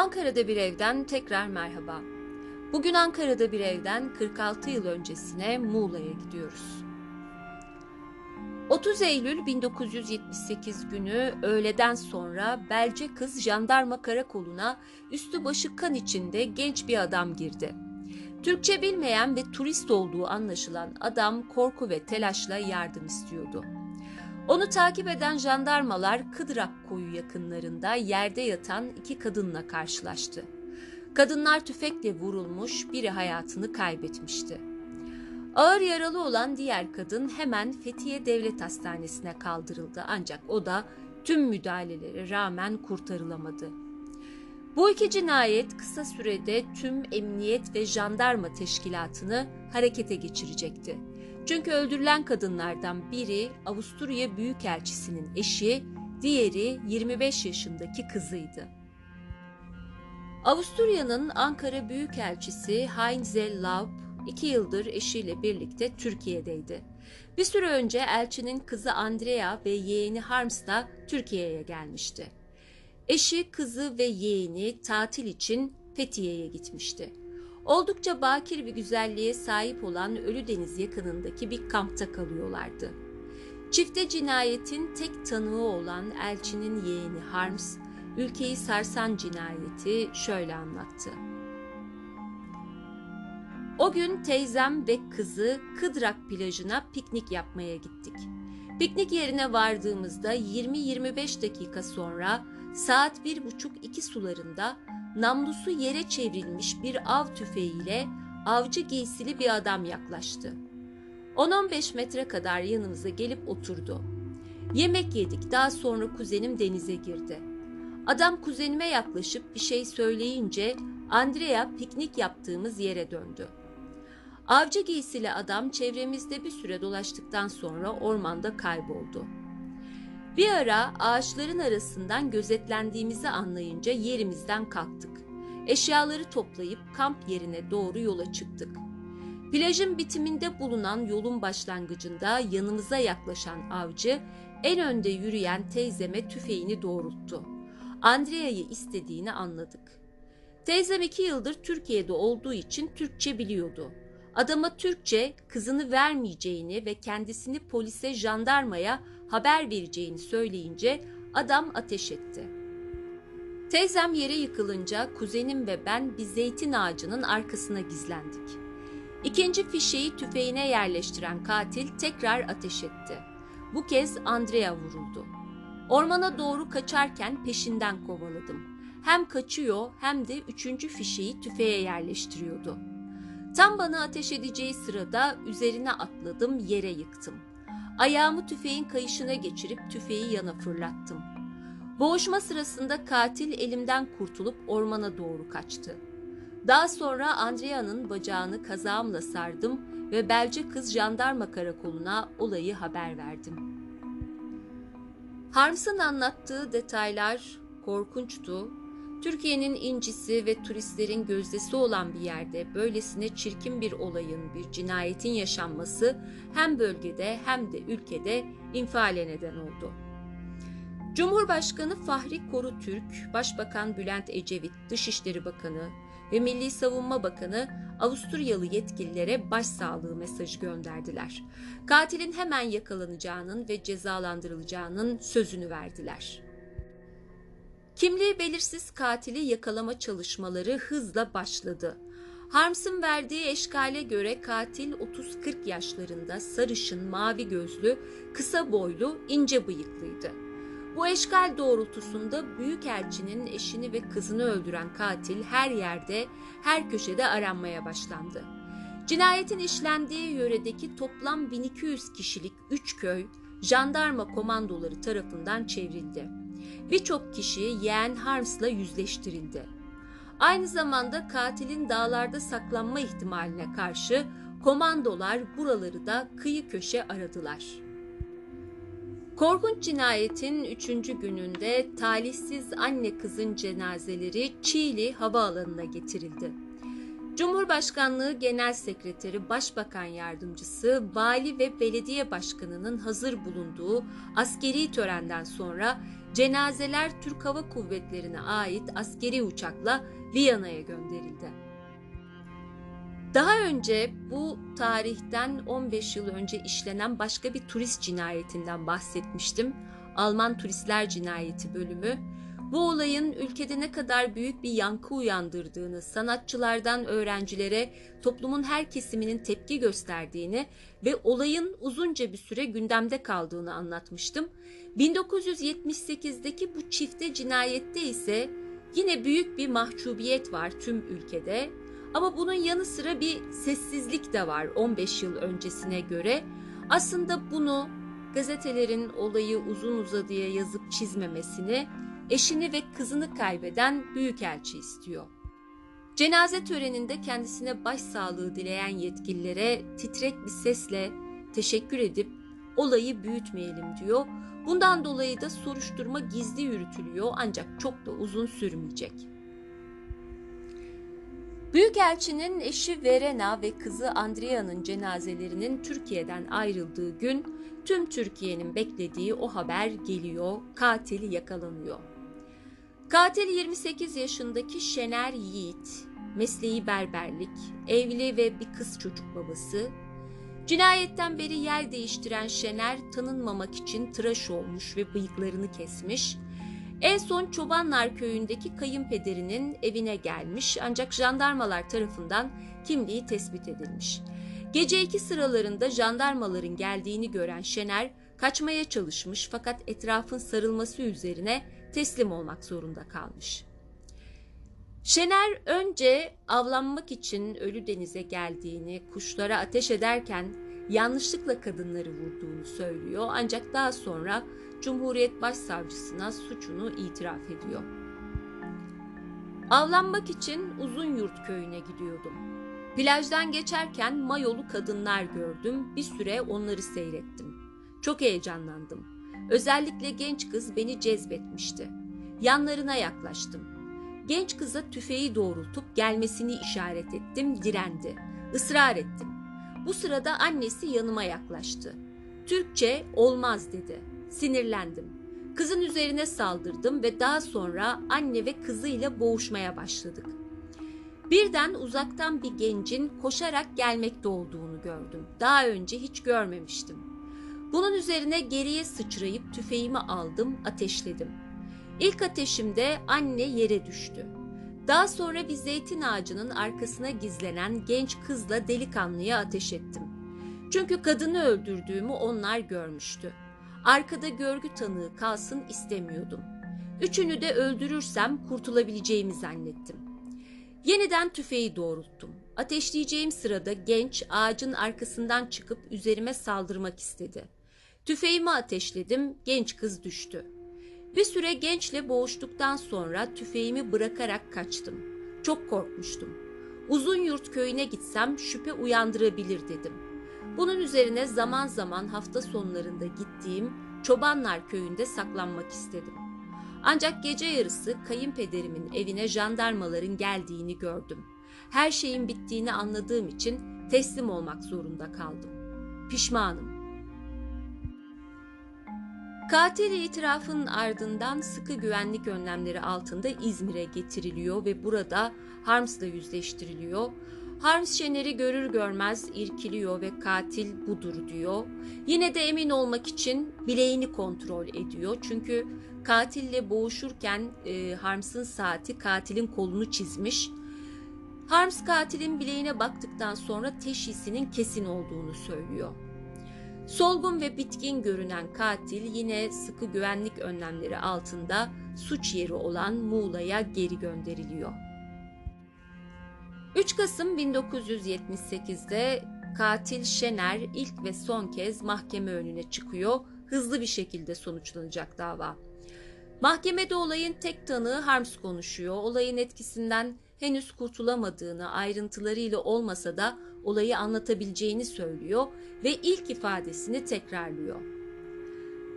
Ankara'da bir evden tekrar merhaba. Bugün Ankara'da bir evden 46 yıl öncesine Muğla'ya gidiyoruz. 30 Eylül 1978 günü öğleden sonra Belce Kız Jandarma Karakolu'na üstü başı kan içinde genç bir adam girdi. Türkçe bilmeyen ve turist olduğu anlaşılan adam korku ve telaşla yardım istiyordu. Onu takip eden jandarmalar Kıdrak koyu yakınlarında yerde yatan iki kadınla karşılaştı. Kadınlar tüfekle vurulmuş, biri hayatını kaybetmişti. Ağır yaralı olan diğer kadın hemen Fethiye Devlet Hastanesi'ne kaldırıldı ancak o da tüm müdahalelere rağmen kurtarılamadı. Bu iki cinayet kısa sürede tüm emniyet ve jandarma teşkilatını harekete geçirecekti. Çünkü öldürülen kadınlardan biri Avusturya Büyükelçisi'nin eşi, diğeri 25 yaşındaki kızıydı. Avusturya'nın Ankara Büyükelçisi Heinze Laub iki yıldır eşiyle birlikte Türkiye'deydi. Bir süre önce elçinin kızı Andrea ve yeğeni Harms da Türkiye'ye gelmişti. Eşi, kızı ve yeğeni tatil için Fethiye'ye gitmişti. Oldukça bakir bir güzelliğe sahip olan Ölüdeniz yakınındaki bir kampta kalıyorlardı. Çifte cinayetin tek tanığı olan elçinin yeğeni Harms, ülkeyi sarsan cinayeti şöyle anlattı. O gün teyzem ve kızı Kıdrak plajına piknik yapmaya gittik. Piknik yerine vardığımızda 20-25 dakika sonra saat 1.30-2 sularında namlusu yere çevrilmiş bir av tüfeğiyle avcı giysili bir adam yaklaştı. 10-15 metre kadar yanımıza gelip oturdu. Yemek yedik daha sonra kuzenim denize girdi. Adam kuzenime yaklaşıp bir şey söyleyince Andrea piknik yaptığımız yere döndü. Avcı giysili adam çevremizde bir süre dolaştıktan sonra ormanda kayboldu. Bir ara ağaçların arasından gözetlendiğimizi anlayınca yerimizden kalktık. Eşyaları toplayıp kamp yerine doğru yola çıktık. Plajın bitiminde bulunan yolun başlangıcında yanımıza yaklaşan avcı en önde yürüyen teyzeme tüfeğini doğrulttu. Andrea'yı istediğini anladık. Teyzem iki yıldır Türkiye'de olduğu için Türkçe biliyordu. Adama Türkçe kızını vermeyeceğini ve kendisini polise, jandarmaya haber vereceğini söyleyince adam ateş etti. Teyzem yere yıkılınca kuzenim ve ben bir zeytin ağacının arkasına gizlendik. İkinci fişeği tüfeğine yerleştiren katil tekrar ateş etti. Bu kez Andrea vuruldu. Ormana doğru kaçarken peşinden kovaladım. Hem kaçıyor hem de üçüncü fişeği tüfeğe yerleştiriyordu. Tam bana ateş edeceği sırada üzerine atladım, yere yıktım. Ayağımı tüfeğin kayışına geçirip tüfeği yana fırlattım. Boğuşma sırasında katil elimden kurtulup ormana doğru kaçtı. Daha sonra Andrea'nın bacağını kazağımla sardım ve Belce Kız Jandarma Karakolu'na olayı haber verdim. Harms'ın anlattığı detaylar korkunçtu Türkiye'nin incisi ve turistlerin gözdesi olan bir yerde böylesine çirkin bir olayın, bir cinayetin yaşanması hem bölgede hem de ülkede infiale neden oldu. Cumhurbaşkanı Fahri Korutürk, Başbakan Bülent Ecevit, Dışişleri Bakanı ve Milli Savunma Bakanı Avusturyalı yetkililere başsağlığı mesajı gönderdiler. Katilin hemen yakalanacağının ve cezalandırılacağının sözünü verdiler. Kimliği belirsiz katili yakalama çalışmaları hızla başladı. Harms'ın verdiği eşkale göre katil 30-40 yaşlarında sarışın, mavi gözlü, kısa boylu, ince bıyıklıydı. Bu eşkal doğrultusunda Büyükelçinin eşini ve kızını öldüren katil her yerde, her köşede aranmaya başlandı. Cinayetin işlendiği yöredeki toplam 1200 kişilik 3 köy, jandarma komandoları tarafından çevrildi. Birçok kişi yeğen Harms'la yüzleştirildi. Aynı zamanda katilin dağlarda saklanma ihtimaline karşı komandolar buraları da kıyı köşe aradılar. Korkunç cinayetin üçüncü gününde talihsiz anne kızın cenazeleri Çiğli Havaalanı'na getirildi. Cumhurbaşkanlığı Genel Sekreteri, Başbakan Yardımcısı, Vali ve Belediye Başkanı'nın hazır bulunduğu askeri törenden sonra cenazeler Türk Hava Kuvvetleri'ne ait askeri uçakla Viyana'ya gönderildi. Daha önce bu tarihten 15 yıl önce işlenen başka bir turist cinayetinden bahsetmiştim. Alman Turistler Cinayeti bölümü. Bu olayın ülkede ne kadar büyük bir yankı uyandırdığını, sanatçılardan öğrencilere toplumun her kesiminin tepki gösterdiğini ve olayın uzunca bir süre gündemde kaldığını anlatmıştım. 1978'deki bu çifte cinayette ise yine büyük bir mahcubiyet var tüm ülkede. Ama bunun yanı sıra bir sessizlik de var 15 yıl öncesine göre. Aslında bunu gazetelerin olayı uzun uzadıya yazıp çizmemesini eşini ve kızını kaybeden büyükelçi istiyor. Cenaze töreninde kendisine başsağlığı dileyen yetkililere titrek bir sesle teşekkür edip olayı büyütmeyelim diyor. Bundan dolayı da soruşturma gizli yürütülüyor ancak çok da uzun sürmeyecek. Büyükelçinin eşi Verena ve kızı Andrea'nın cenazelerinin Türkiye'den ayrıldığı gün tüm Türkiye'nin beklediği o haber geliyor, katili yakalanıyor. Katil 28 yaşındaki Şener Yiğit, mesleği berberlik, evli ve bir kız çocuk babası. Cinayetten beri yer değiştiren Şener tanınmamak için tıraş olmuş ve bıyıklarını kesmiş. En son Çobanlar köyündeki kayınpederinin evine gelmiş ancak jandarmalar tarafından kimliği tespit edilmiş. Gece iki sıralarında jandarmaların geldiğini gören Şener kaçmaya çalışmış fakat etrafın sarılması üzerine teslim olmak zorunda kalmış. Şener önce avlanmak için Ölü Deniz'e geldiğini, kuşlara ateş ederken yanlışlıkla kadınları vurduğunu söylüyor ancak daha sonra Cumhuriyet Başsavcısına suçunu itiraf ediyor. Avlanmak için Uzunyurt köyüne gidiyordum. Plajdan geçerken mayolu kadınlar gördüm. Bir süre onları seyrettim. Çok heyecanlandım. Özellikle genç kız beni cezbetmişti. Yanlarına yaklaştım. Genç kıza tüfeği doğrultup gelmesini işaret ettim, direndi. Israr ettim. Bu sırada annesi yanıma yaklaştı. Türkçe olmaz dedi. Sinirlendim. Kızın üzerine saldırdım ve daha sonra anne ve kızıyla boğuşmaya başladık. Birden uzaktan bir gencin koşarak gelmekte olduğunu gördüm. Daha önce hiç görmemiştim. Bunun üzerine geriye sıçrayıp tüfeğimi aldım, ateşledim. İlk ateşimde anne yere düştü. Daha sonra bir zeytin ağacının arkasına gizlenen genç kızla delikanlıya ateş ettim. Çünkü kadını öldürdüğümü onlar görmüştü. Arkada görgü tanığı kalsın istemiyordum. Üçünü de öldürürsem kurtulabileceğimi zannettim. Yeniden tüfeği doğrulttum. Ateşleyeceğim sırada genç ağacın arkasından çıkıp üzerime saldırmak istedi. Tüfeğimi ateşledim, genç kız düştü. Bir süre gençle boğuştuktan sonra tüfeğimi bırakarak kaçtım. Çok korkmuştum. Uzun yurt köyüne gitsem şüphe uyandırabilir dedim. Bunun üzerine zaman zaman hafta sonlarında gittiğim Çobanlar köyünde saklanmak istedim. Ancak gece yarısı kayınpederimin evine jandarmaların geldiğini gördüm. Her şeyin bittiğini anladığım için teslim olmak zorunda kaldım. Pişmanım. Katil itirafın ardından sıkı güvenlik önlemleri altında İzmir'e getiriliyor ve burada Harms'la yüzleştiriliyor. Harms Şener'i görür görmez irkiliyor ve katil budur diyor. Yine de emin olmak için bileğini kontrol ediyor. Çünkü katille boğuşurken e, Harms'ın saati katilin kolunu çizmiş. Harms katilin bileğine baktıktan sonra teşhisinin kesin olduğunu söylüyor. Solgun ve bitkin görünen katil yine sıkı güvenlik önlemleri altında suç yeri olan Muğla'ya geri gönderiliyor. 3 Kasım 1978'de katil Şener ilk ve son kez mahkeme önüne çıkıyor. Hızlı bir şekilde sonuçlanacak dava. Mahkemede olayın tek tanığı Harms konuşuyor. Olayın etkisinden henüz kurtulamadığını ayrıntılarıyla olmasa da olayı anlatabileceğini söylüyor ve ilk ifadesini tekrarlıyor.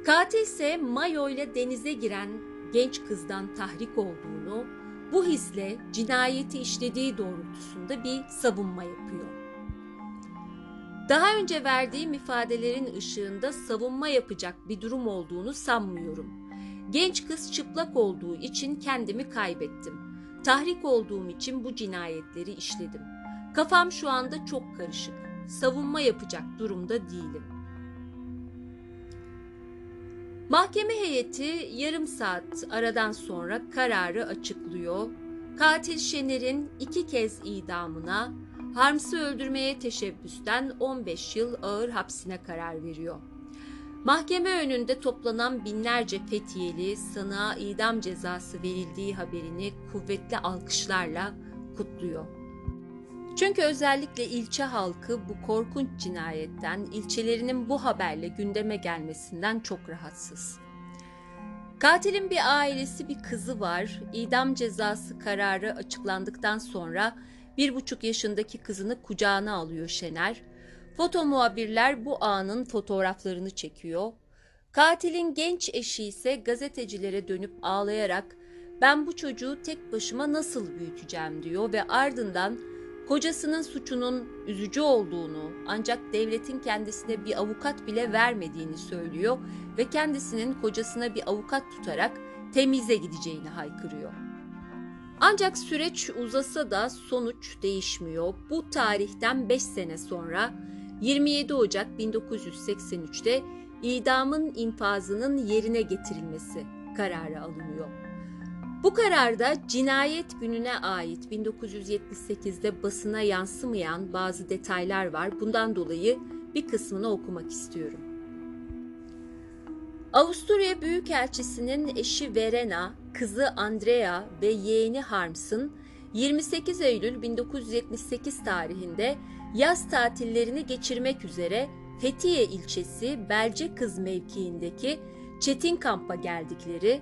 Katil ise Mayo ile denize giren genç kızdan tahrik olduğunu, bu hisle cinayeti işlediği doğrultusunda bir savunma yapıyor. Daha önce verdiğim ifadelerin ışığında savunma yapacak bir durum olduğunu sanmıyorum. Genç kız çıplak olduğu için kendimi kaybettim. Tahrik olduğum için bu cinayetleri işledim. Kafam şu anda çok karışık. Savunma yapacak durumda değilim. Mahkeme heyeti yarım saat aradan sonra kararı açıklıyor. Katil Şener'in iki kez idamına, Harms'ı öldürmeye teşebbüsten 15 yıl ağır hapsine karar veriyor. Mahkeme önünde toplanan binlerce Fethiyeli sanığa idam cezası verildiği haberini kuvvetli alkışlarla kutluyor. Çünkü özellikle ilçe halkı bu korkunç cinayetten, ilçelerinin bu haberle gündeme gelmesinden çok rahatsız. Katilin bir ailesi bir kızı var. İdam cezası kararı açıklandıktan sonra bir buçuk yaşındaki kızını kucağına alıyor Şener. Foto muhabirler bu anın fotoğraflarını çekiyor. Katilin genç eşi ise gazetecilere dönüp ağlayarak ben bu çocuğu tek başıma nasıl büyüteceğim diyor ve ardından kocasının suçunun üzücü olduğunu ancak devletin kendisine bir avukat bile vermediğini söylüyor ve kendisinin kocasına bir avukat tutarak temize gideceğini haykırıyor. Ancak süreç uzasa da sonuç değişmiyor. Bu tarihten 5 sene sonra 27 Ocak 1983'te idamın infazının yerine getirilmesi kararı alınıyor. Bu kararda cinayet gününe ait 1978'de basına yansımayan bazı detaylar var. Bundan dolayı bir kısmını okumak istiyorum. Avusturya Büyükelçisi'nin eşi Verena, kızı Andrea ve yeğeni Harms'ın 28 Eylül 1978 tarihinde yaz tatillerini geçirmek üzere Fethiye ilçesi Belcekız mevkiindeki Çetin Kamp'a geldikleri,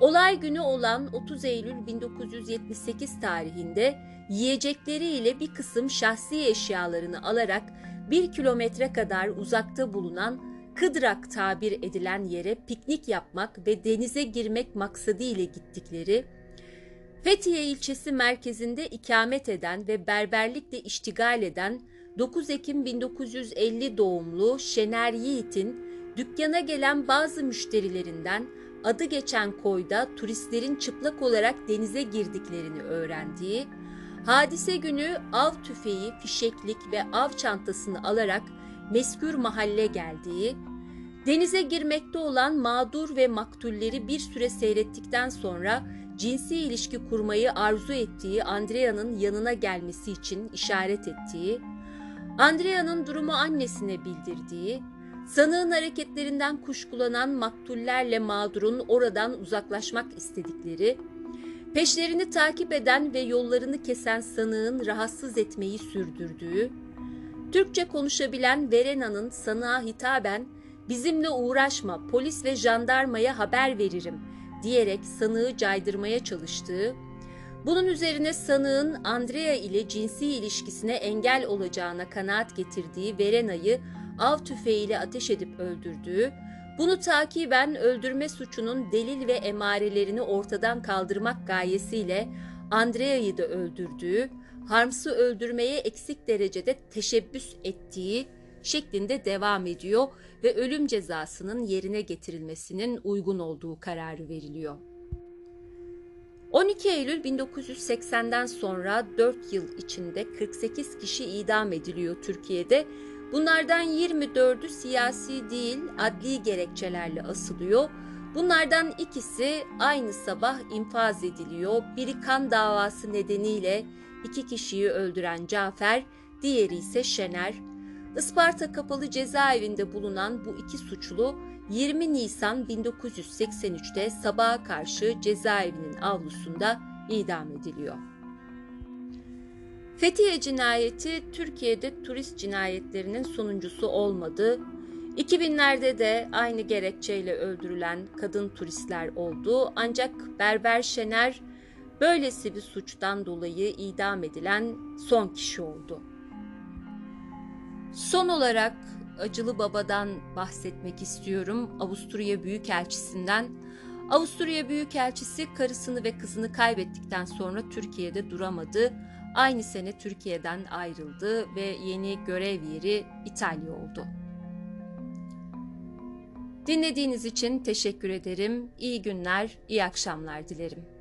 olay günü olan 30 Eylül 1978 tarihinde yiyecekleriyle bir kısım şahsi eşyalarını alarak bir kilometre kadar uzakta bulunan Kıdrak tabir edilen yere piknik yapmak ve denize girmek maksadıyla gittikleri, Fethiye ilçesi merkezinde ikamet eden ve berberlikle iştigal eden 9 Ekim 1950 doğumlu Şener Yiğit'in dükkana gelen bazı müşterilerinden adı geçen koyda turistlerin çıplak olarak denize girdiklerini öğrendiği, hadise günü av tüfeği, fişeklik ve av çantasını alarak meskür mahalle geldiği, denize girmekte olan mağdur ve maktulleri bir süre seyrettikten sonra cinsi ilişki kurmayı arzu ettiği Andrea'nın yanına gelmesi için işaret ettiği, Andrea'nın durumu annesine bildirdiği, sanığın hareketlerinden kuşkulanan maktullerle mağdurun oradan uzaklaşmak istedikleri, peşlerini takip eden ve yollarını kesen sanığın rahatsız etmeyi sürdürdüğü, Türkçe konuşabilen Verena'nın sanığa hitaben bizimle uğraşma polis ve jandarmaya haber veririm diyerek sanığı caydırmaya çalıştığı, bunun üzerine sanığın Andrea ile cinsi ilişkisine engel olacağına kanaat getirdiği Verena'yı av tüfeğiyle ateş edip öldürdüğü, bunu takiben öldürme suçunun delil ve emarelerini ortadan kaldırmak gayesiyle Andrea'yı da öldürdüğü, Harms'ı öldürmeye eksik derecede teşebbüs ettiği şeklinde devam ediyor ve ölüm cezasının yerine getirilmesinin uygun olduğu kararı veriliyor. 12 Eylül 1980'den sonra 4 yıl içinde 48 kişi idam ediliyor Türkiye'de. Bunlardan 24'ü siyasi değil adli gerekçelerle asılıyor. Bunlardan ikisi aynı sabah infaz ediliyor. Biri kan davası nedeniyle iki kişiyi öldüren Cafer, diğeri ise Şener. Isparta Kapalı Cezaevinde bulunan bu iki suçlu 20 Nisan 1983'te sabaha karşı cezaevinin avlusunda idam ediliyor. Fethiye cinayeti Türkiye'de turist cinayetlerinin sonuncusu olmadı. 2000'lerde de aynı gerekçeyle öldürülen kadın turistler oldu. Ancak Berber Şener böylesi bir suçtan dolayı idam edilen son kişi oldu. Son olarak Acılı Baba'dan bahsetmek istiyorum. Avusturya Büyükelçisinden. Avusturya Büyükelçisi karısını ve kızını kaybettikten sonra Türkiye'de duramadı. Aynı sene Türkiye'den ayrıldı ve yeni görev yeri İtalya oldu. Dinlediğiniz için teşekkür ederim. İyi günler, iyi akşamlar dilerim.